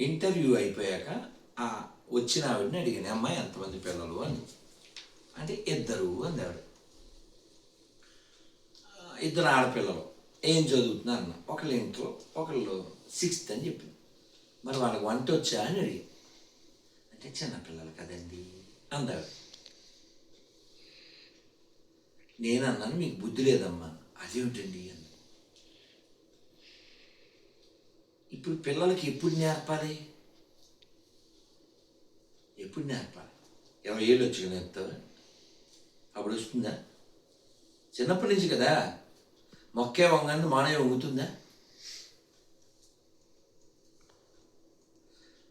Interview అయిపోయాక ఆ వచ్చిన ఆవిడని అడిగాను అమ్మాయి ఎంతమంది పిల్లలు? అని. అంటే ఇద్దరు అంది ఆవిడ ఇద్దరు ఆడపిల్లలు. ఏం చదువుతున్నారు అన్న. ఒకళ్ళు ఇంట్లో ఒకళ్ళు సిక్స్త్ అని చెప్పింది. మరి వాళ్ళకి వంట వచ్చా? అని అడిగి అంటే చిన్నపిల్లలు కదండి అందావిడ నేను అన్నాను మీకు బుద్ధి లేదమ్మా. అదేమిటండి? అని ఇప్పుడు పిల్లలకి ఎప్పుడు నేర్పాలి? ఎప్పుడు నేర్పాలి? ఇరవై ఏళ్ళు వచ్చి నేర్పుతావా? అప్పుడు వస్తుందా? చిన్నప్పటి నుంచి కదా? మొక్కే వంగని మానే వంగుతుందా?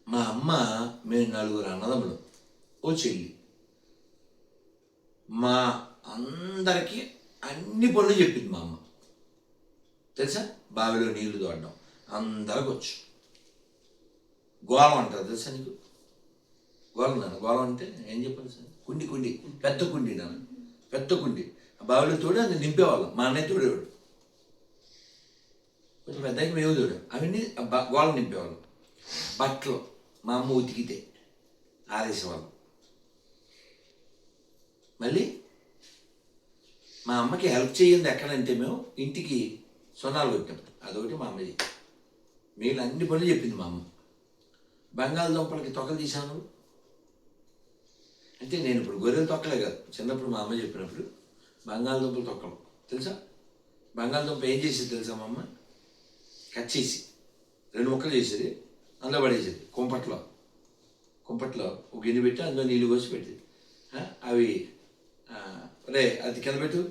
మా అమ్మ మేము నలుగురు అన్నదమ్ములు ఓ చెల్లి. మా అందరికీ అన్ని పనులు చెప్పింది మా అమ్మ. తెలుసా? బావిలో నీళ్ళు తోడడం. అందరికి వచ్చు గోళం అంటారు తెలుసా నీకు? గోళం నాన్న గోళం అంటే ఏం చెప్పాలి సార్? కుండి కుండి. పెద్ద కుండి నాన్న పెద్ద కుండి. ఆ బావిలో తోడు అది నింపేవాళ్ళం. మా అన్నయ్య తోడేవాడు. కొంచెం పెద్దకి మేము తోడాం. అవన్నీ గోళం నింపేవాళ్ళం. బట్టలు మా అమ్మ ఉతికితే ఆరేసేవాళ్ళం. మళ్ళీ మా అమ్మకి హెల్ప్ చేయండి ఎక్కడంటే మేము ఇంటికి సొనాలు పెట్టాం అదొకటి మా అమ్మ మిగిలిన అన్ని పనులు చెప్పింది మా అమ్మ బంగాళదుంపలకి తొక్కలు తీశాను. అంటే నేను ఇప్పుడు గొర్రెలు తొక్కలే కాదు చిన్నప్పుడు మా అమ్మ చెప్పినప్పుడు బంగాళదుంపలు తొక్కలు తెలుసా? బంగాళదుంప ఏం చేసేది తెలుసా మా అమ్మ? కట్ చేసి రెండు ముక్కలు చేసేది అందులో పడేసేది కుంపట్లో. కుంపట్లో ఒక గిన్నె పెట్టి అందులో నీళ్ళు పోసి పెట్టేది. అవి రే అది కింద పెట్టు.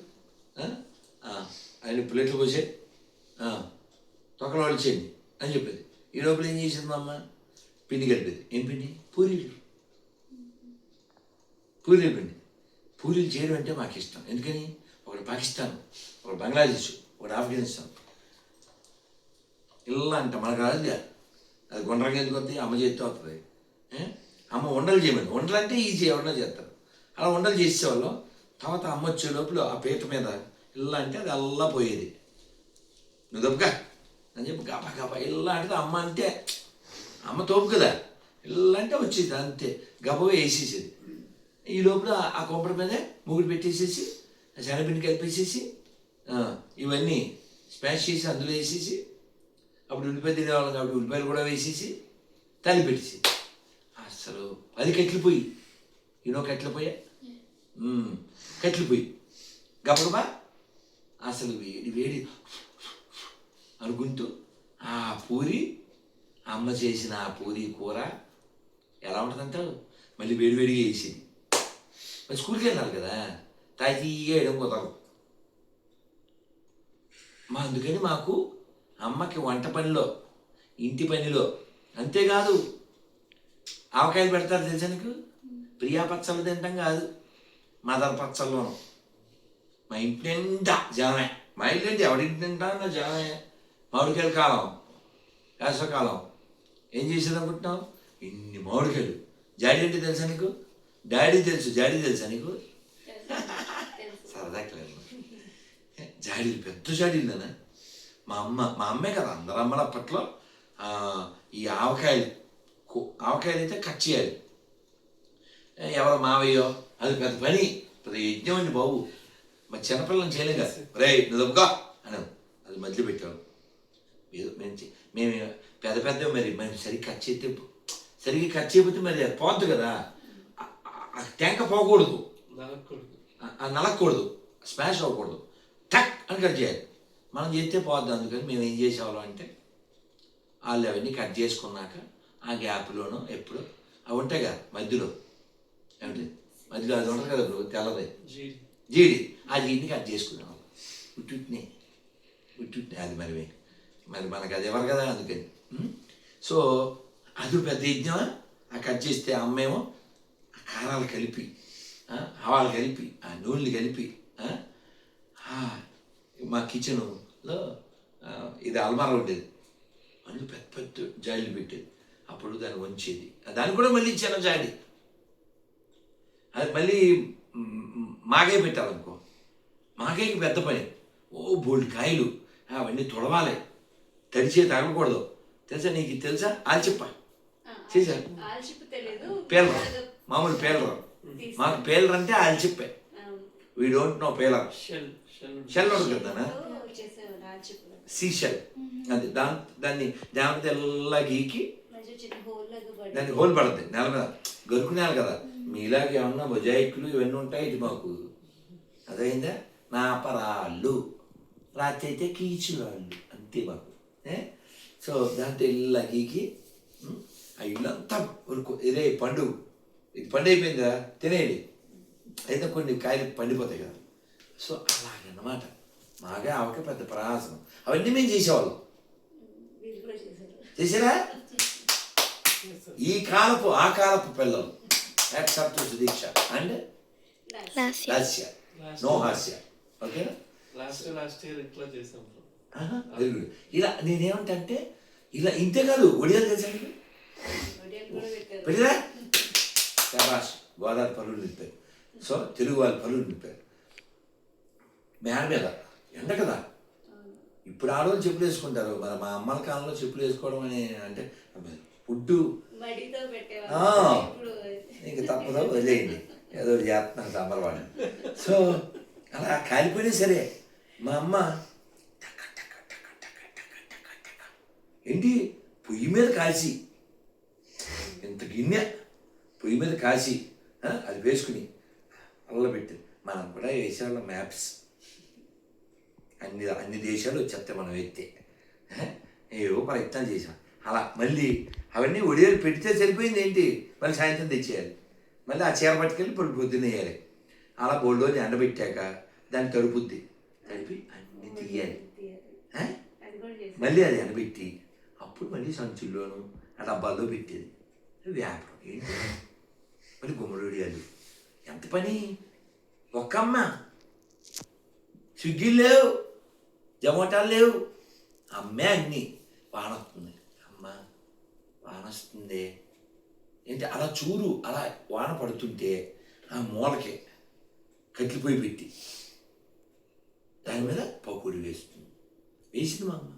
ఆయన ప్లేట్లు పోసే తొక్కలు వాడిచేయండి అని చెప్పేది. ఈ లోపల ఏం చేసింది మా అమ్మ? పిండి కలిపేది. ఏం పిండి? పూరీలు. పూరీలు పిండి. పూరీలు చేయడం అంటే మాకు ఇష్టం ఎందుకని? ఒకటి పాకిస్తాన్ ఒకటి బంగ్లాదేశ్ ఒకటి ఆఫ్ఘనిస్తాన్. ఇలా అంట మనకు రాదు అది గుండ్రంగా ఎందుకు వస్తాయి? అమ్మ చేతితో వస్తుంది. అమ్మ వండలు చేయమని. వండలు అంటే ఈజీ ఎవరన్నా చేస్తారు. అలా వండలు చేసేవాళ్ళం. తర్వాత అమ్మ వచ్చే లోపల ఆ పీట మీద ఇలా అంటే అది అల్లా పోయేది. నువ్వు దెబ్బగా అని చెప్పి గబా గబా ఇలా అంటే అమ్మ అంటే అమ్మ తోపు కదా. ఇలా అంటే వచ్చేది అంతే. గబా వేసేసేది. ఈ లోపల ఆ కొంపడ మీద ముగుడు పెట్టేసేసి శనగపిండి కలిపేసేసి ఇవన్నీ స్మాష్ చేసి అందులో వేసేసి అప్పుడు ఉల్లిపాయ తినేవాళ్ళం కాబట్టి ఉల్లిపాయలు కూడా వేసేసి తల్లి పెట్టేసి అసలు అది కట్లిపోయి ఈనో కట్లిపోయా కట్లిపోయి గబగబా అసలు వేడి వేడి. అనుకుంటూ ఆ పూరి అమ్మ చేసిన ఆ పూరి కూర ఎలా ఉంటుందంటావు? మళ్ళీ వేడివేడిగా వేసేది మరి స్కూల్కి వెళ్ళాలి కదా తాజీగా వేయడం కుదరదు. మా అందుకని మాకు అమ్మకి వంట పనిలో ఇంటి పనిలో అంతేకాదు ఆవకాయలు పెడతారు తెలుసా నీకు? ప్రియా పచ్చళ్ళు తింటాం కాదు మదర్ పచ్చళ్ళలోను మా ఇంటి నిండా జనమే మా ఇంటి నిండా ఎవడింటి నిండా జనమే మామిడికాయల కాలం. వేసవకాలం ఏం చేసేది అనుకుంటున్నావు ఇన్ని మామిడికాయలు. జాడీ అంటే తెలుసా నీకు? డాడీ తెలుసు జాడీ తెలుసా నీకు? సరదా లేదు జాడీలు పెద్ద జాడీలేనా మా అమ్మ మా అమ్మే కదా అందరు అమ్మలు అప్పట్లో. ఈ ఆవకాయలు ఆవకాయలు అయితే కట్ చేయాలి. ఏ, ఎవరో మావయ్యో అది పెద్ద పని. పెద్ద యజ్ఞం అండి బాబు. మా చిన్నపిల్లలు చేయలేం కదా. రే నువ్వుగా అని అది మధ్యలో పెట్టాను. ఏదో మేము చే- మేము పెద్ద పెద్ద మరి మేము సరిగ్గా కట్ చేస్తే సరిగ్గా కట్ చేయకపోతే మరి అది పోద్దు కదా. టెంక పోకూడదు. నలకూడదు. స్మాష్ అవ్వకూడదు. టక్ అని కట్ చేయాలి. మనం చేస్తే పోద్ది అందుకని మేము ఏం చేసేవాళ్ళం అంటే వాళ్ళు అవన్నీ కట్ చేసుకున్నాక ఆ గ్యాప్లోనూ ఎప్పుడు అవి ఉంటాయి కదా మధ్యలో. ఏమిటి? మధ్యలో అది ఉంటుంది కదా తెల్లది. జీడి. జీడి. ఆ జీడిని కట్ చేసుకునేవాళ్ళం. ఉట్టుట్నే. ఉట్టుట్నే అది మరి మరి మనకు అది ఎవరు కదా అందుకని సో అది పెద్ద యజ్ఞమా? ఆ కట్ చేస్తే అమ్మేమో ఆ కారాలు కలిపి ఆవాలు కలిపి ఆ నూనెలు కలిపి మా కిచెన్లో ఇది అల్మారా ఉండేది. అందులో పెద్ద పెద్ద జాయిలు పెట్టేది. అప్పుడు దాన్ని వంచేది. దాన్ని కూడా మళ్ళీ చిన్న జాడి అది మళ్ళీ మాగే పెట్టాలనుకో. మాగేకి పెద్ద పని. ఓ బోల్డ్ కాయలు. అవన్నీ తొడవాలి. తడిచే తగలకూడదు తెలుసా నీకు తెలుసా? ఆల్చిప్ప. చేశారు పేలరు. మామూలు పేలరు. మాకు పేలరు అంటే ఆల్చిప్పే we don't know pearl shell కదా? చేసేవారు ఆల్చిప్ సీ షెల్. అది దాని దాన్ని దాని తెల్ల గీకి చిన్న హోల్ లాగా పడి దానికి హోల్ పడుతుంది నేల మీద. గరుకు నేల కదా మీలాగే ఏమన్నా మొజాయిక్లు ఇవన్నీ ఉంటాయి ఇది మాకు. అదైందా నా పరాళ్ళు. రాత్రి అయితే కీచురాళ్ళు. అంతే మాకు. సో దాంతో ఇల్లు గీకి ఆ ఇల్లు అంతా ఉరుకు. ఇదే పండు. ఇది పండు అయిపోయిందా తినేయండి. అయితే కొన్ని కాయలు పండిపోతాయి కదా. సో అలాగన్నమాట. మాగా ఆవక పెద్ద ప్రయాసం. అవన్నీ మేము చేసేవాళ్ళం. చేసారా ఈ కాలపు ఆ కాలపు పిల్లలు. Accept Sudeeksha and. Lasya no హాస్య ఓకేనా లాస్ట్ లాస్ట్ ఇయర్ ఇట్లా చేసాం. వెరీ గుడ్ ఇలా నేనేమంటే ఇలా ఇంతే కాదు ఒడియాలు పెట్టారు. శబాష్ గోదావరి పనులు నింపారు. సో తెలుగు వాళ్ళ పనులు నింపారు. మేడ మీద ఎండ కదా. ఇప్పుడు ఆడవాళ్ళు చెప్పులు వేసుకుంటారు. మరి మా అమ్మల కాలంలో చెప్పులు వేసుకోవడం అని అంటే ఫుడ్డు. ఆ. ఇంక తప్పదో వదిలేయండి. ఏదో చేస్తున్నాను సాంబార్వాడు సో అలా కాలిపోయినా సరే మా అమ్మ టక టక టక టక టక టక టక. ఏంటి? పొయ్యి మీద కాల్చి. ఇంత గిన్నె పొయ్యి మీద కాసి అది వేసుకుని అల్ల పెట్టి మనం కూడా వేసేవాళ్ళం మ్యాప్స్. అన్ని అన్ని దేశాలు వచ్చేస్తాయి మనం ఎత్తే. ఏవో ప్రయత్నం చేసాం. అలా మళ్ళీ అవన్నీ ఒడియాలు పెడితే సరిపోయింది ఏంటి? మళ్ళీ సాయంత్రం తెచ్చేయాలి. మళ్ళీ ఆ చీర పట్టుకెళ్ళి పొద్దు పొద్దున్న వేయాలి. అలా బోల్డ్ రోజు ఎండబెట్టాక దాన్ని తడుపుద్ది. తడిపి అన్ని తీయాలి. మళ్ళీ అది ఎండబెట్టి అప్పుడు మళ్ళీ సంచుల్లోనూ ఆ డబ్బాల్లో పెట్టేది వ్యాపారం ఏంటి మరి గుమ్మడి ఎంత పని ఒక్కమ్మ స్విగ్గీలు లేవు జమోటాలు లేవు అమ్మే అన్ని వానొస్తుంది అమ్మ వానొస్తుంది ఏంటి అలా చూరు అలా వాన పడుతుంటే ఆ మూలకి కట్లిపోయి పెట్టి దాని మీద పకోడి వేస్తుంది వేసింది మా అమ్మ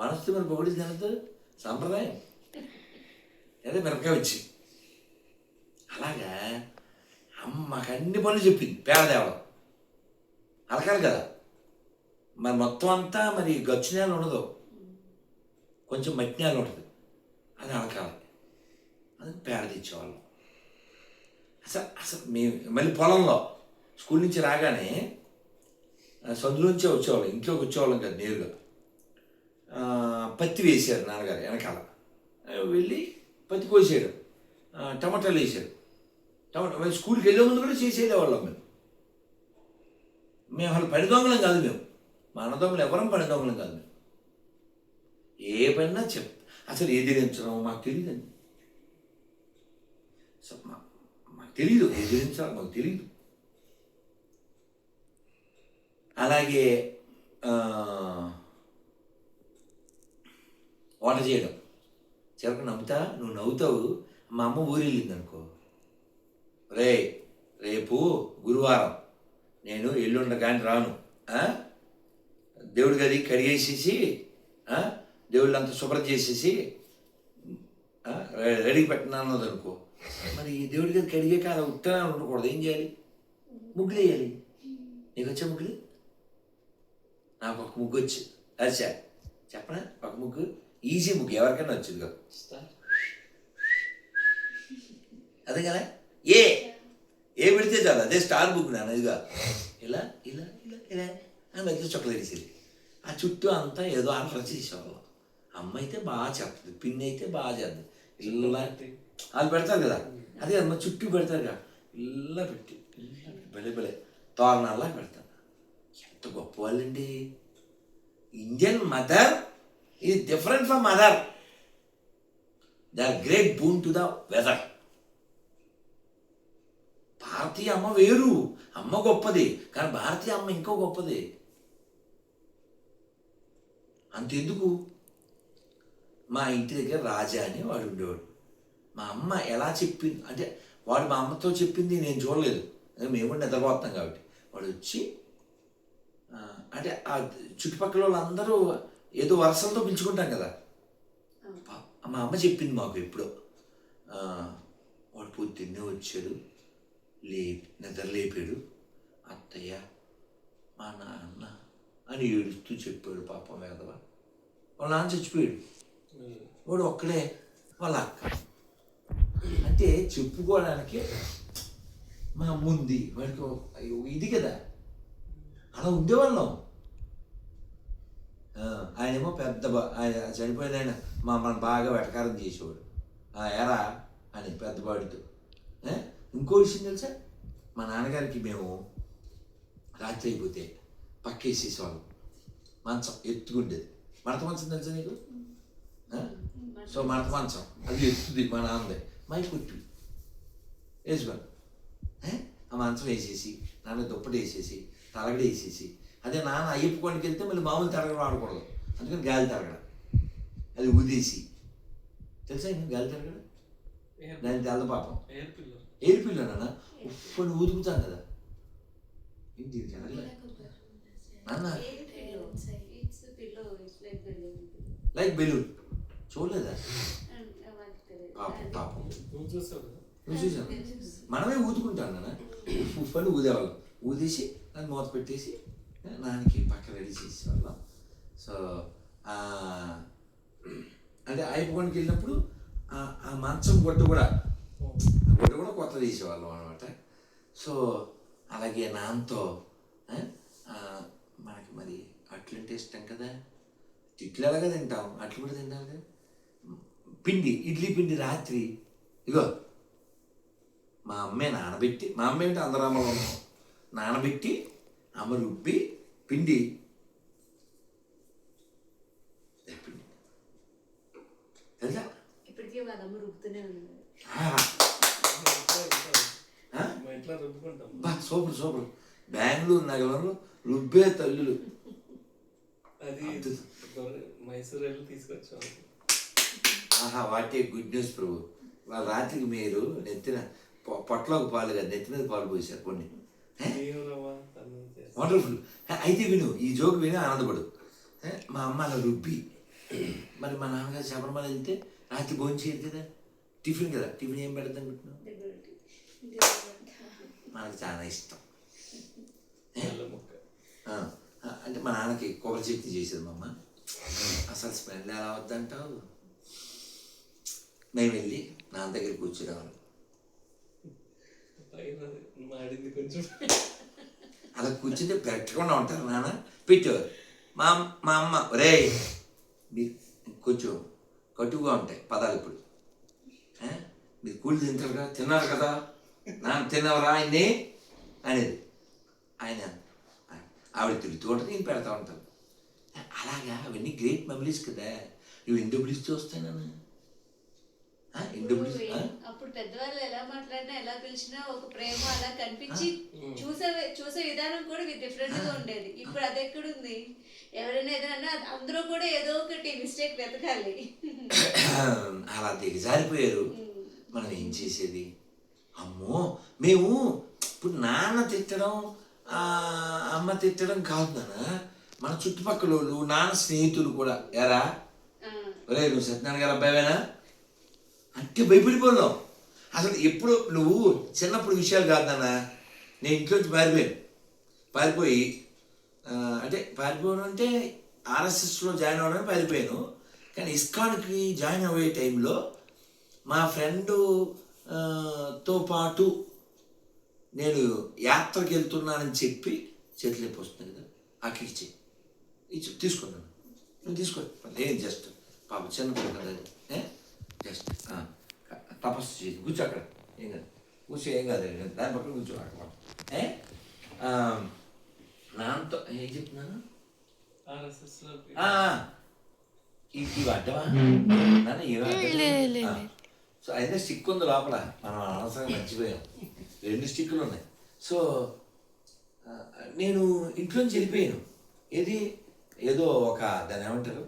మనస్సు మరి పకోడీ తినద్దు సాంప్రదాయం. అదే మిరపకాయ వచ్చి. అలాగా అమ్మ మాకు అన్ని పనులు చెప్పింది పేడ అలకాలి కదా. మరి మొత్తం అంతా మరి గచ్చు నేల ఉండదు. కొంచెం మట్టి నేల ఉంటుంది. అది అలకాలి. అది పేడ తెచ్చేవాళ్ళం. అసలు అసలు మేము మళ్ళీ పొలంలో స్కూల్ నుంచి రాగానే ఆ, సందులోంచే వచ్చేవాళ్ళం. ఇంట్లోకి వచ్చేవాళ్ళం కదా నేరుగా. పత్తి వేసారు నాన్నగారు వెనకాల. వెళ్ళి పత్తి కోసాడు టమాటాలు వేసారు టమాటా స్కూల్కి వెళ్ళే ముందు కూడా చేసేదేవాళ్ళం మేము. మేము అసలు పని దొంగలం కాదు మేము. మా అన్నదమ్ములు ఎవరం పని దొంగలం కాదు మేము. ఏ పనినా చెప్ అసలు ఎదిరించడం మాకు తెలియదండి మాకు తెలియదు ఎదిరించాలి మాకు తెలియదు అలాగే వంట చేయడం. చివరికి నవ్వుతా నువ్వు నవ్వుతావు మా అమ్మ ఊరెళ్ళింది అనుకో రే రేపు గురువారం నేను ఎల్లుండ కానీ రాను దేవుడి గది కడిగేసేసి దేవుళ్ళంతా శుభ్రం చేసేసి రె- రెడీ పెట్టినాను అనుకో మరి ఈ దేవుడి గది కడిగే కాదు ఉత్తరాలు ఉండకూడదు. ఏం చేయాలి? ముగ్గులు వేయాలి నీకు వచ్చా ముగ్గులు? నాకు ఒక ముగ్గు వచ్చు. అచ్చా చెప్పనా? ఒక ముగ్గు? ఈజీ బుక్ ఎవరికైనా వచ్చింది కదా. అదే కదా. ఏ ఏ పెడితే చాలు అదే స్టార్ బుక్ నాన్న ఇదిగా. ఇలా ఇలా ఇలా ఇలా. అని మధ్య చొక్కలు వేసేది. ఆ చుట్టూ అంతా ఏదో ఆర్డర్ చేసేవాళ్ళం. అమ్మ అయితే బాగా చెప్తుంది పిన్ని అయితే బాగా చేస్తుంది. ఇలా వాళ్ళు పెడతారు కదా. అదే అమ్మ చుట్టూ పెడతారు కదా. ఇలా పెట్టి భలే భలే. తోరణాల్లా పెడతాను ఎంత గొప్ప వాళ్ళండి. ఇండియన్ మదర్ ఇది different from other they are great boon to the weather భారతీయ అమ్మ వేరు అమ్మ గొప్పది కానీ భారతీయ అమ్మ ఇంకో గొప్పది అంతెందుకు మా ఇంటి దగ్గర రాజా అని వాడు ఉండేవాడు మా అమ్మ ఎలా చెప్పింది అంటే వాడు మా అమ్మతో చెప్పింది నేను చూడలేదు మేము నిద్రపోతున్నాం కాబట్టి వాడు వచ్చి అంటే ఆ చుట్టుపక్కల వాళ్ళందరూ ఏదో వరుసలతో పిలుచుకుంటాం కదా. మా అమ్మ చెప్పింది మాకు ఎప్పుడో. వాడు పొద్దున్నే వచ్చాడు లే నిద్ర లేపాడు. అత్తయ్య మా నాన్న అని ఏడుస్తూ చెప్పాడు పాపం వేదవ. వాళ్ళ నాన్న చచ్చిపోయాడు. వాడు ఒక్కడే వాళ్ళ అక్క. అంటే చెప్పుకోవడానికి మా ముందు వాడికి ఇది కదా. అలా ఉండేవాళ్ళం. ఆయనేమో పెద్ద బా- ఆయన చనిపోయిన ఆయన మా బాగా వెటకారం చేసేవాడు. ఆ ఎరా అని పెద్దవాడితో ఇంకో విషయం తెలుసా? మా నాన్నగారికి మేము రాత్రి అయిపోతే పక్కేసేసేవాళ్ళం. మంచం ఎత్తుకుండేది. మడత మంచం తెలుసా నీకు? సో మడత మంచం. అది ఎత్తుది మా నాన్నది. మై కుట్టు. వేసుకోండి ఆ మంచం వేసేసి నాన్న దుప్పటి వేసేసి తలగడ వేసేసి అదే నాన్న అయ్యప్ప కొండకి వెళ్తే మళ్ళీ మామూలు తరగడం వాడకూడదు అందుకని గాలి తరగడ. అది ఊదేసి తెలుసా ఇంకా గాలి తరగడ? దాని తెల్ల పాపం. ఎయిర్ పిల్లర్ ఏరు పిల్లనా ఉప్పని ఊదుకుతాం కదా. ఏంటి? నాన్న. లైక్ బెలూన్ చూడలేదా? పాపం పాపం. చూసాను. మనమే ఊదుకుంటాం నాన్న. అని ఊదేవాళ్ళం. ఊదేసి దాన్ని మూత పెట్టేసి నాన్నకి పక్క రెడీ చేసేవాళ్ళం సో అంటే అయిపోయికి వెళ్ళినప్పుడు ఆ- మంచం గుడ్డ కూడా ఆ గుడ్డ కూడా కొత్త తీసేవాళ్ళం అనమాట సో అలాగే నాన్నతో మనకి మరి అట్లు అంటే ఇష్టం కదా. ఇడ్లీ అలాగే తింటాం అట్లు కూడా తింటాం కదా. పిండి ఇడ్లీ పిండి రాత్రి ఇగో మా అమ్మే నానబెట్టి మా అమ్మ ఏంటి అందరామలో నానబెట్టి అమ్మ రుబ్బి పిండి పిండి? తెలుసా? Super super. బెంగళూరు నగరంలో రుబ్బే తల్లులు. అది మైసూర్ వెళ్ళి తీసుకొచ్చాం. ఆహా వాటే గుడ్ న్యూస్ ప్రభు. వాళ్ళ రాత్రికి మీరు నెత్తిన పొ- పొట్టలోకి పాలు కదా నెత్తి మీద పాలు పోసారు కొన్ని. వండర్ఫుల్ అయితే విను ఈ జోక్ విని ఆనందపడు. మా అమ్మ అలా రుబ్బి మరి మా నాన్నగారు శబరిమల వెళ్తే రాత్రి భోజనం చేయదు కదా? టిఫిన్ కదా? టిఫిన్ ఏం పెడతాం అనుకుంటున్నావు మనకు చాలా ఇష్టం. అంటే మా నాన్నకి కొబ్బరి చట్నీ చేసేది మా అమ్మ. అసలు స్మెల్ ఎలా వద్దంటావు? మేము వెళ్ళి నాన్న దగ్గర పైన మాడింది కొంచెం. అలా కూర్చుంటే పెట్టకుండా ఉంటారు నాన్న. పెట్టేవారు మా మా అమ్మ రే మీరు కొంచెం కటువుగా ఉంటాయి పదాలు ఇప్పుడు. మీరు కూలి తింటారు కదా తిన్నారు కదా. నాన్న తిన్నవరా ఆయన్ని? అనేది. ఆయన ఆవిడ తిరుగుతూ నేను పెడతా ఉంటాను. అలాగా అవన్నీ గ్రేట్ మెమరీస్ కదా. నువ్వు ఎన్ని డబ్బులు ఇస్తే వస్తాయి నాన్న ఆ, ఎన్ని డబ్బులు ఇస్తే- ఆ? అప్పుడు పెద్దవాళ్ళు ఎలా మాట్లాడినా ఎలా పిలిచినా ఒక ప్రేమ అలా కనిపించి చూసే చూసే విధానం కూడా డిఫరెంట్గా ఉండేది. ఇప్పుడు అది ఎక్కడుంది? ఎవరైనా ఏదైనా అందరూ కూడా ఏదో ఒకటి మిస్టేక్ వెతకాలి. అలా దిగజారిపోయారు. మనం ఏం చేసేది? అమ్మో మేము ఇప్పుడు నాన్న తిట్టడం ఆ, అమ్మ తిట్టడం కాదు నాన్న. మన చుట్టుపక్కల వాళ్ళు నాన్న స్నేహితులు కూడా. ఎరా? ఒరే నువ్వు సత్యనారాయణ గారు అబ్బాయివేనా? అంటే భయపడిపోదాం అసలు ఎప్పుడు నువ్వు చిన్నప్పుడు విషయాలు కాదు నాన్న. నేను ఇంట్లోంచి పారిపోయాను. పారిపోయి అంటే పారిపోవడం అంటే ఆర్ఎస్ఎస్లో జాయిన్ అవ్వడానికి పారిపోయాను. కానీ ఇస్కాన్కి జాయిన్ అయ్యే టైంలో మా ఫ్రెండు తో పాటు నేను యాత్రకి వెళ్తున్నానని చెప్పి చేతులు వస్తుంది కదా అక్కడికి ఇచ్చి ఇచ్చి తీసుకున్నాను. నేను తీసుకో ఏం జస్ట్ పాప చిన్న పిల్ల కదా జస్ట్ తపస్సు చేసి కూర్చో అక్కడ ఏం కాదు కూర్చో ఏం కాదు దాని పక్కన కూర్చో అక్కడ ఏ ఆ, నాన్నతో ఏం చెప్తున్నాను ఇవి అడ్డమా నాన్న ఏమి. సో అయితే స్టిక్ ఉంది లోపల మనం అనవసరంగా మర్చిపోయాం రెండు స్టిక్కులు ఉన్నాయి సో నేను ఇంట్లోంచి వెళ్ళిపోయాను ఏది ఏదో ఒక దాన్ని ఏమంటారు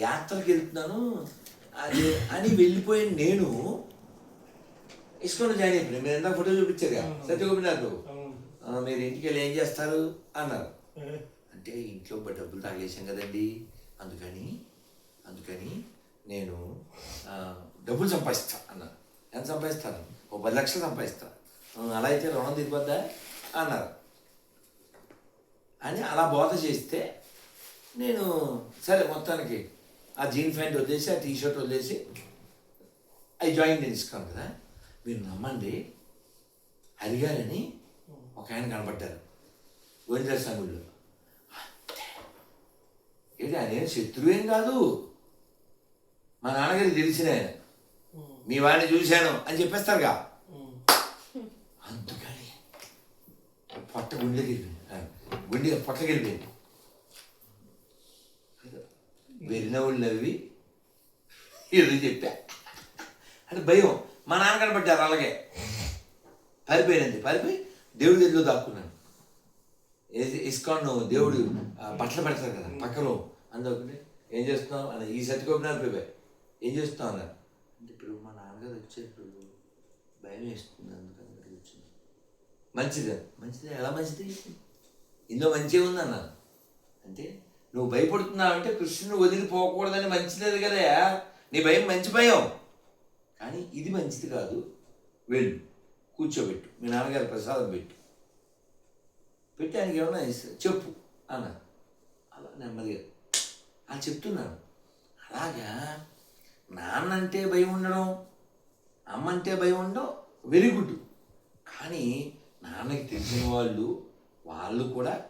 యాత్రకి వెళ్తున్నాను అది అని వెళ్ళిపోయిన నేను ఇస్కోన్ జాయిన్ అయిపోయాను. మీరు ఎంత ఫోటో చూపించారు కదా సత్యగోపినాథ్ మీరు ఇంటికి వెళ్ళి ఏం చేస్తారు? అన్నారు. అంటే ఇంట్లో డబ్బులు తాగేసాం కదండి. అందుకని అందుకని నేను డబ్బులు సంపాదిస్తా అన్నాను ఎంత సంపాదిస్తాను? ఓ పది లక్షలు సంపాదిస్తావు "ఉం, అలా అయితే రుణం దిగిపోద్దా అన్నారు. అని అలా బోధ చేస్తే నేను సరే మొత్తానికి ఆ జీన్ ప్యాంట్ వదిలేసి ఆ టీ షర్ట్ వదిలేసి అవి జాయిన్ చేసుకోను కదా. మీరు నమ్మండి హరిగారని ఒక ఆయన కనబడ్డారు గోవిందరాజ స్వామిళ్ళు ఏంటి ఆయన ఏం శత్రువు ఏం కాదు. మా నాన్నగారికి తెలిసిన ఆయన. మీ వాడిని చూశాను అని చెప్పేస్తారుగా. అందుకని పొట్ట గుండెకి వెళ్ళిపోయింది. గుండె పొట్టకి వెళ్ళిపోయింది. వెరినవుళ్ళు నవ్వి ఏదో చెప్పా. అంటే భయం. మా నాన్న కనబడ్డారు అలాగే. పారిపోయినంది పారిపోయి దేవుడి గదిలో దాక్కున్నాను ఏ- ఇస్కాన్ దేవుడు బట్టలు పెడతారు కదా పక్కలో. అందుకని ఏం చేస్తున్నావు? అని ఈ సర్టికోపినారు పోయి ఏం చేస్తున్నావు? అన్నారు. అంటే ఇప్పుడు మా నాన్నగారు వచ్చారు భయం వేస్తుంది అందుకని వచ్చింది. మంచిది. మంచిది. ఎలా మంచిది? ఇందులో మంచిగా ఉంది అన్నారు అంటే నువ్వు భయపడుతున్నావు అంటే కృష్ణుని వదిలిపోకూడదని మంచిది కదా. నీ భయం మంచి భయం. కానీ ఇది మంచిది కాదు. వెళ్ళు. కూర్చోబెట్టు. మీ నాన్నగారి ప్రసాదం పెట్టు. పెట్టి ఆయనకి ఏమన్నా ఇస్తా. చెప్పు అన్న. అలా నెమ్మదిగా. అని చెప్తున్నాను. అలాగా నాన్నంటే భయం ఉండడం అమ్మంటే భయం ఉండడం వెరీ గుడ్. కానీ నాన్నకి తెలిసిన వాళ్ళు వాళ్ళు కూడా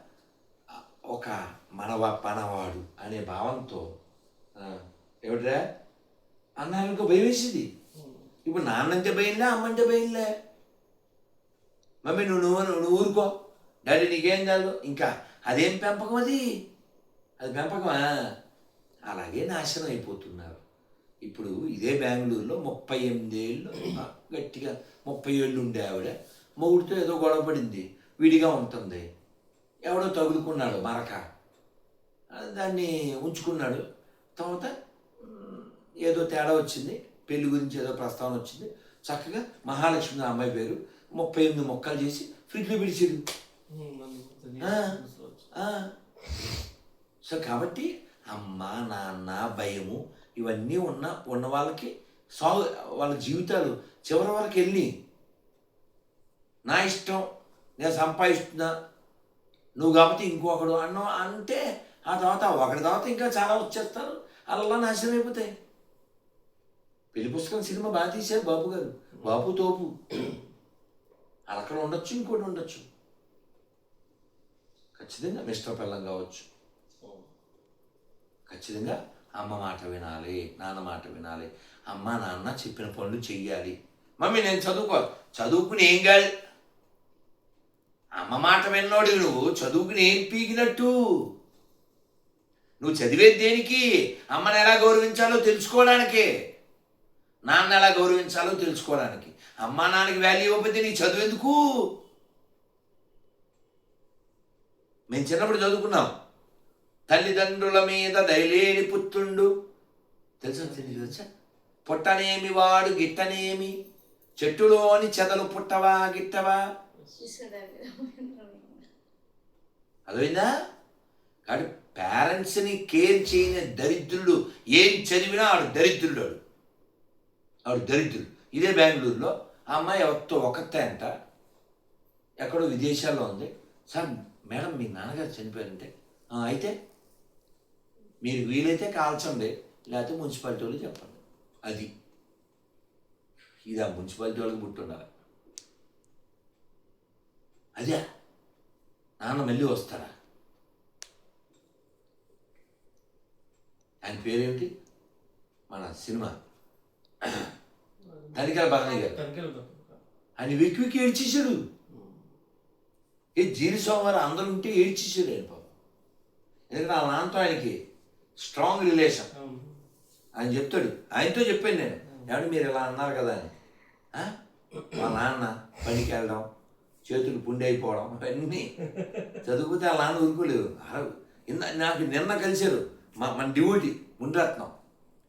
ఒక మనవ పనవాడు అనే భావంతో ఆ, ఏమిట్రా అన్నారనుకో భయం వేసింది ఇప్పుడు నాన్నంటే భయంలే అమ్మంటే భయంలే. మమ్మీ నువ్వు నువ్వు నువ్వు ఊరుకో. డాడీ నీకేం కాదు. ఇంకా అదేం పెంపకం అది? అది పెంపకమా? అలాగే నాశనం అయిపోతున్నారు. ఇప్పుడు ఇదే బెంగళూరులో ముప్పై ఎనిమిది ఏళ్ళు గట్టిగా ముప్పై ఏళ్ళు ఉండే ఆవిడ. మొగుడితో ఏదో గొడవ పడింది. విడిగా ఉంటుంది. ఎవడో తగులుకున్నాడు మరక. దాన్ని ఉంచుకున్నాడు. తర్వాత ఏదో తేడా వచ్చింది. పెళ్ళి గురించి ఏదో ప్రస్తావన వచ్చింది. చక్కగా మహాలక్ష్మి అమ్మాయి పేరు ముప్పై ఎనిమిది మొక్కలు చేసి ఫ్రిడ్జ్లో పిలిచింది సో కాబట్టి అమ్మ నాన్న భయము ఇవన్నీ ఉన్న ఉన్న వాళ్ళకి సాగు వాళ్ళ జీవితాలు చివరి వరకు వెళ్ళి నా ఇష్టం నేను సంపాదిస్తున్నా నువ్వు కాబట్టి ఇంకొకడు అన్న అంటే ఆ తర్వాత ఒకటి తర్వాత ఇంకా చాలా వచ్చేస్తారు. అలా నాశనం అయిపోతాయి. పెళ్ళి పుస్తకం సినిమా బాగా తీశారు బాబు గారు. బాబు తోపు. అక్కడ ఉండొచ్చు ఇంకోటి ఉండొచ్చు. ఖచ్చితంగా మిస్టర్ పిల్లం కావచ్చు. ఖచ్చితంగా అమ్మ మాట వినాలి నాన్న మాట వినాలి. అమ్మ నాన్న చెప్పిన పనులు చెయ్యాలి. మమ్మీ నేను చదువుకో చదువుకుని ఏం కాదు అమ్మ మాట విన్నోడు నువ్వు చదువుకుని ఏం పీకినట్టు నువ్వు చదివేది దేనికి? అమ్మని ఎలా గౌరవించాలో తెలుసుకోవడానికి. నాన్న ఎలా గౌరవించాలో తెలుసుకోవడానికి. అమ్మా నాన్నకి వాల్యూ ఇవ్వకపోతే నీ చదువు ఎందుకు? మేము చిన్నప్పుడు చదువుకున్నాం. తల్లిదండ్రుల మీద దయలేని పుత్రుండు. తెలుసా? తెలియదు తెలుసా? పుట్టనేమి వాడు గిట్టనేమి? చెట్టులోని చెదలు పుట్టవా గిట్టవా? అదైనా కాబట్టి పేరెంట్స్ని కేర్ చేయని దరిద్రుడు ఏం చదివినా ఆడు దరిద్రుడు ఆడు. ఆడు దరిద్రుడు. ఇదే బెంగళూరులో ఆ అమ్మాయి ఎవరితో ఒకతే అంట. ఎక్కడో విదేశాల్లో ఉంది. సార్ మేడం మీ నాన్నగారు చనిపోయారంటే. అయితే మీరు వీలైతే కాల్చండి. లేకపోతే మున్సిపాలిటీ వాళ్ళు చెప్పండి. అది. ఇది ఆ మున్సిపాలిటీ వాళ్ళకి పుట్టుండాలి అదే నాన్న మళ్ళీ వస్తారా? ఆయన పేరేమిటి మన సినిమా. తనికల భరణి గారు. ఆయన వెక్కి వెక్కి ఏడ్చేశాడు. ఏ జీని సోమవారం అందరూ ఉంటే ఏడ్చేశాడు ఆయన పాపం. ఎందుకంటే ఆ నాన్నతో ఆయనకి స్ట్రాంగ్ రిలేషన్ ఆయన చెప్తాడు. ఆయనతో చెప్పాను నేను. ఏమంటే మీరు ఇలా అన్నారు కదా అని? మా నాన్న పనికి వెళ్ళడం చేతులు పుండి అయిపోవడం అవన్నీ. చదువుకుంటే అలా నాన్న ఊరుకోలేదు. ఇంద- నాకు నిన్న కలిశారు మా మన డివోటి ముందరత్నం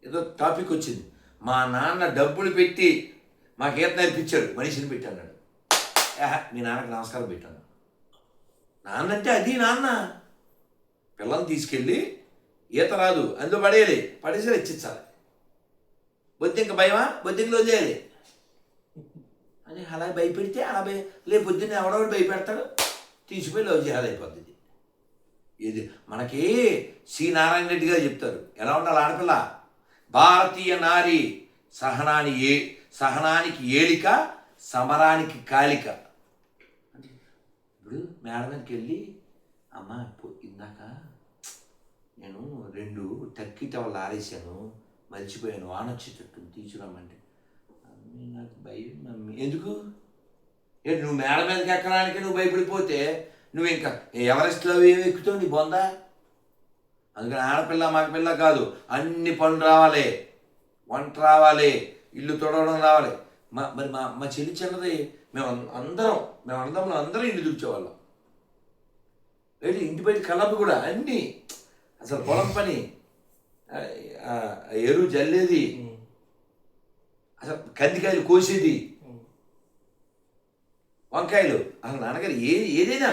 ఏదో టాపిక్ వచ్చింది. మా నాన్న డబ్బులు పెట్టి మాకు ఈత నేర్పించాడు. మనిషిని పెట్టాడు ఆహా, మీ నాన్నకి నమస్కారం పెట్టాను. నాన్న అంటే అది నాన్న. పిల్లల్ని తీసుకెళ్ళి ఈత రాదు. అందులో పడేయాలి. పడేసి రక్షించాలి బొద్దింక భయమా? బొద్దింకలో చేయాలి అని అలా భయపెడితే అలా భయ రేపు పొద్దున్న ఎవడెవడు భయపెడతాడు తీసిపోయి లవ్ జిహాద్ అయిపోతుంది ఇది. మనకి సి నారాయణ రెడ్డి గారు చెప్తారు ఎలా ఉండాలి ఆడపిల్ల? భారతీయ నారి సహనాని ఏ సహనానికి ఏలిక సమరానికి కాలిక. అంటే ఇప్పుడు మేడం మీదకి వెళ్ళి అమ్మ ఇందాక నేను రెండు టర్కీ టవల్ ఆరేసాను మర్చిపోయాను వాన వచ్చేటట్టు తీసుకురామంటే నాకు భయం మమ్మీ. ఎందుకు? ఏ నువ్వు మేడ మీదకి ఎక్కడానికి నువ్వు భయపడిపోతే నువ్వు ఇంకా ఎవరెస్ట్లో ఏమి ఎక్కుతావు నీ బొందా? అందుకని ఆడపిల్ల మగపిల్ల కాదు అన్ని పనులు రావాలి. వంట రావాలి ఇల్లు తొడవడం రావాలి. మా మరి మా మా చెల్లి చిన్నది మేము అందరం మేము అందరం అందరం ఇల్లు తుడిచేవాళ్ళం ఏంటి ఇంటి బయట కలప కూడా అన్నీ. అసలు పొలం పని. ఎరువు జల్లేది. అసలు కందికాయలు కోసేది? వంకాయలు? అసలు నాన్నగారు ఏ ఏదైనా?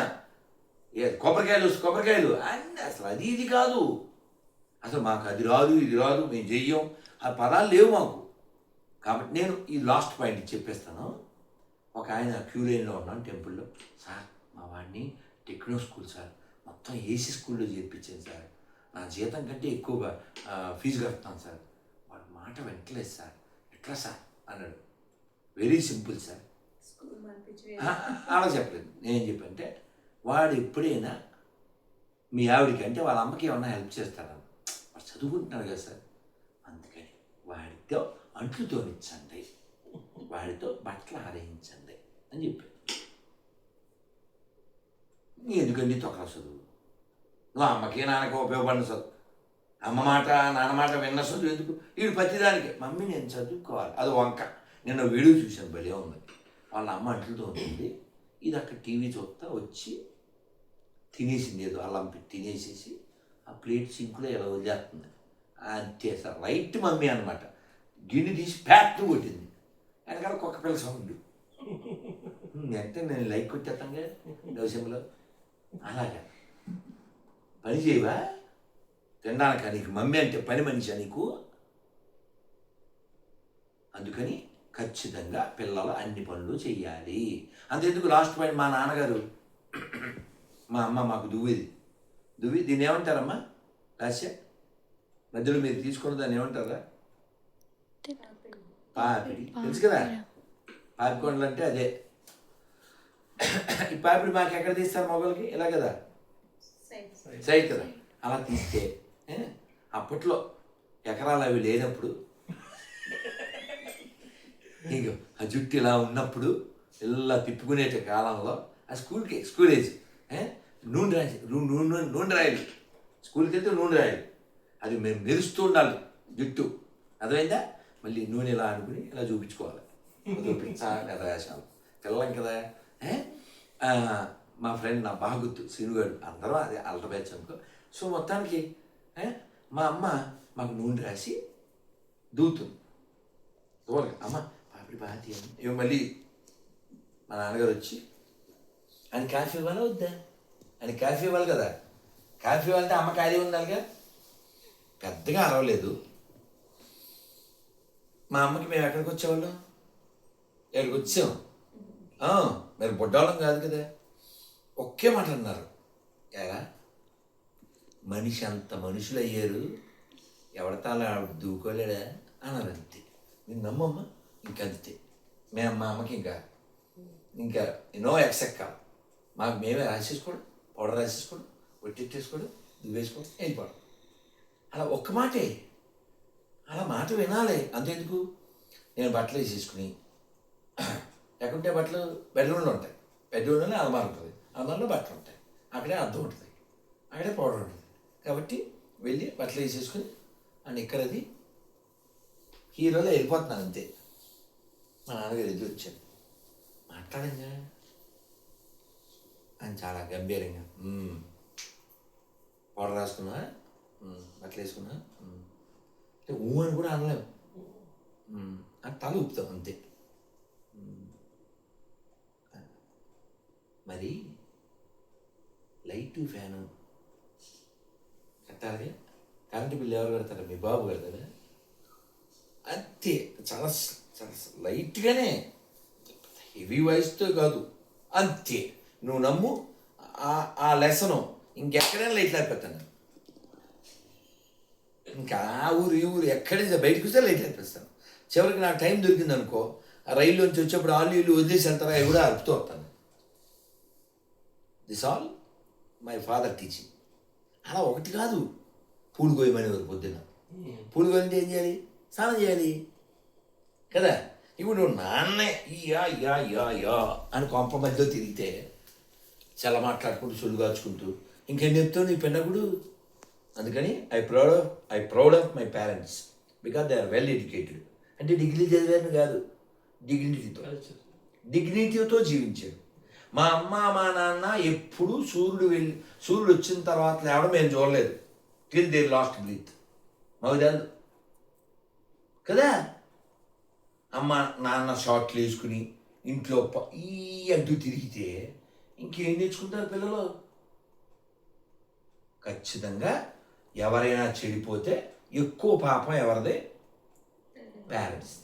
కొబ్బరికాయలు కొబ్బరికాయలు? అన్నీ అసలు అది ఇది కాదు. అసలు మాకు అది రాదు ఇది రాదు మేము చెయ్యం. ఆ పదాలు లేవు మాకు. కాబట్టి నేను ఈ లాస్ట్ పాయింట్ చెప్పేస్తాను. ఒక ఆయన క్యూ లైన్లో ఉన్నాను టెంపుల్లో. సార్ మా వాడిని టెక్నో స్కూల్ సార్ మొత్తం ఏసీ స్కూల్లో చేర్పించాను సార్. నా జీతం కంటే ఎక్కువగా ఫీజు కడుతున్నాను సార్. వాడు మాట వెంటలేదు సార్. ఎట్లా సార్ అన్నాడు. Very simple sir. అలా చెప్పలేదు. నేను చెప్పంటే వాడు ఎప్పుడైనా మీ ఆవిడకి అంటే వాళ్ళ అమ్మకి ఏమన్నా హెల్ప్ చేస్తారా? వాడు చదువుకుంటున్నాడు కదా సార్. అందుకని వాడితో అంట్లు తోనిచ్చండి వాడితో బట్టలు ఆరేయించండి అని చెప్పాను ఎందుకండి తొక్కల చదువు? నువ్వు అమ్మకి నాన్నకి ఉపయోగపడిన చదువు. అమ్మ మాట నాన్న మాట విన్న చదువు ఎందుకు? వీడు ప్రతిదానికి మమ్మీ నేను చదువుకోవాలి. అది వంక. నిన్న వీడియో చూశాను భలే ఉంది. వాళ్ళ అమ్మ అంట్లతో ఉంటుంది ఇది అక్కడ టీవీ చూస్తా వచ్చి తినేసింది ఏదో అల్లం పెట్టి తినేసేసి ఆ ప్లేట్ సింక్లో ఇలా వదిలేస్తుంది. అంతే సార్ రైట్ మమ్మీ అనమాట గిన్నె తీసి ప్యాట్ కొట్టింది. వెనకాల కుక్క పిల్ల సౌండ్. అంటే నేను లైక్ కొట్టేస్తాగా దోశంలో అలాగా. పని చేయవా? తినడానికా నీకు మమ్మీ అంటే పని మనిషి నీకు? అందుకని ఖచ్చితంగా పిల్లలు అన్ని పనులు చెయ్యాలి. అంతెందుకు లాస్ట్ పాయింట్ మా నాన్నగారు? మా అమ్మ మాకు దువ్వేది. దువ్వి దీన్ని ఏమంటారమ్మా? లాస్య మధ్యలో మీరు తీసుకున్న దాన్ని ఏమంటారా? పాపిడి. తెలుసు కదా? పాపికొండలు అంటే అదే. ఈ పాపిడి మాకు ఎక్కడ తీస్తారు మొగలకి ఇలా కదా? సైడ్ కదా? అలా తీస్తే అప్పట్లో ఎకరాలు అవి లేనప్పుడు. ఇంక ఆ జుట్టు ఇలా ఉన్నప్పుడు ఇలా తిప్పుకునే కాలంలో ఆ స్కూల్కి స్కూల్ ఏజ్ నూనె రాసి నూనె నూనె రాయాలి. స్కూల్కి వెళ్తే నూనె రాయాలి. అది మేము మెరుస్తూ ఉండాలి జుట్టు. అర్థమైందా? మళ్ళీ నూనె ఇలా అనుకుని ఇలా చూపించుకోవాలి. చూపించాలి రాశాలు పిల్లం కదా మా ఫ్రెండ్ నా బాగుత్తు గుర్తు శ్రీనుగాడు అందరం అదే అల్ట బ్యాచ్ అనుకో సో మొత్తానికి మా అమ్మ మాకు నూనె రాసి దూతుంది చూడాలి అమ్మ పాపిడి బాగా తీయండి ఇవి మళ్ళీ మా నాన్నగారు వచ్చి ఆయన కాఫీ ఇవ్వాలా వద్దా ఆయన కాఫీ ఇవ్వాలి కదా కాఫీ ఇవ్వాలంటే అమ్మ ఖాళీ ఉండాలిగా పెద్దగా అరవలేదు మా అమ్మకి మేము ఎక్కడికి వచ్చేవాళ్ళం ఎక్కడికి వచ్చాం మీరు మరి బుడ్డాళ్ళం కాదు కదా ఒకే మాట అన్నారు ఎలా మనిషి అంత మనుషులు అయ్యారు ఎవడతాల ఆవిడ దూకోలేడా? అన్నారు అంతే నేను నమ్మమ్మ ఇంకంతే. మేము మా అమ్మకి ఇంకా ఇంకా నో ఎక్సెక్కా మాకు మేమే రాసేసుకోవడం పౌడర్ రాసేసుకోవడం ఒట్టెట్టేసుకోవడం దువ్వేసుకోవడం వెళ్ళిపోవడం. అలా ఒక్క మాటే. అలా మాట వినాలి. అంతెందుకు? నేను బట్టలు వేసేసుకుని లేకుంటే బట్టలు బెడ్రూమ్లో ఉంటాయి. బెడ్రూమ్లోనే అలమార ఉంటుంది. అలమారులో బట్టలు ఉంటాయి. అక్కడే అద్దం ఉంటుంది. అక్కడే పౌడర్ ఉంటుంది. కాబట్టి వెళ్ళి బట్టలు వేసేసుకుని అండ్ ఇక్కడది హీరోలో వెళ్ళిపోతున్నాను అంతే. మా నాన్నగారు ఎదురు వచ్చాను మాట్లాడంగా అని చాలా గంభీరంగా పొడ రాసుకున్నా బట్టలు వేసుకున్నా అంటే ఊ అని కూడా అనలేము అని తల ఊపుతాం అంతే. మరి లైట్ ఫ్యాను కట్టాలి. కరెంటు బిల్లు ఎవరు కడతారు? మీ బాబు కడతారా అంతే. చాలా చాలా లైట్గానే. హెవీ వాయిస్తో కాదు. అంతే. నువ్వు నమ్ము. ఆ- ఆ లెసను ఇంకెక్కడైనా లైట్ లేకపోతాను ఇంకా ఆ ఊరు ఈ ఊరు ఎక్కడైనా బయటకు వస్తే లైట్ లేపేస్తాను చివరికి నాకు టైం దొరికింది అనుకో ఆ రైల్లోంచి వచ్చేప్పుడు ఆళ్ళు ఇల్లు వదిలేసి వెళ్తారా? అవి కూడా అరుపుతూ వస్తాను. This all my father teaching అలా ఒకటి కాదు. పూలు కోయమని వారు పొద్దున్న. పూలు కోయాలంటే ఏం చేయాలి? స్నానం చేయాలి. కదా? ఇప్పుడు నువ్వు నాన్నే యా యా యా యా అని కొంప మధ్యలో తిరిగితే చాలా మాట్లాడుకుంటూ సొల్లు కాచుకుంటూ ఇంకేం చెప్తావు నీ పిన్నగుడు అందుకని I proud of I proud of my parents because they are well educated అంటే డిగ్రీ చదివాను కాదు. డిగ్నిటీతో. డిగ్నిటీతో జీవించాడు మా అమ్మ మా నాన్న ఎప్పుడూ సూర్యుడు వెళ్ళి సూర్యుడు వచ్చిన తర్వాత లేవడం మేము చూడలేదు. టిల్ దేర్ లాస్ట్ బ్రీత్ మాకు తెలుదు. కదా? అమ్మ నాన్న షార్ట్లు వేసుకుని ఇంట్లో ఈ అంటూ తిరిగితే ఇంకేం నేర్చుకుంటారు పిల్లలు? ఖచ్చితంగా ఎవరైనా చెడిపోతే ఎక్కువ పాపం ఎవరిదే? పేరెంట్స్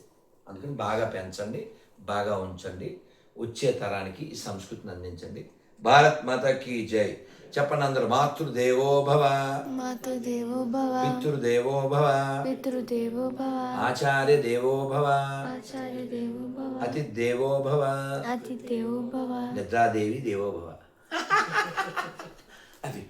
అందుకని బాగా పెంచండి బాగా ఉంచండి. వచ్చే తరానికి ఈ సంస్కృతిని అందించండి. భారత్ మాతకి జై. చెప్పండి అందరు మాతృదేవో భవ. మాతృదేవో భవ. పితృదేవో భవ. పితృదేవో భవ. ఆచార్య దేవో భవ. ఆచార్య దేవో భవ. అతి దేవో భవ. అతి దేవో భవ. నిద్రాదేవి దేవో భవ. అది.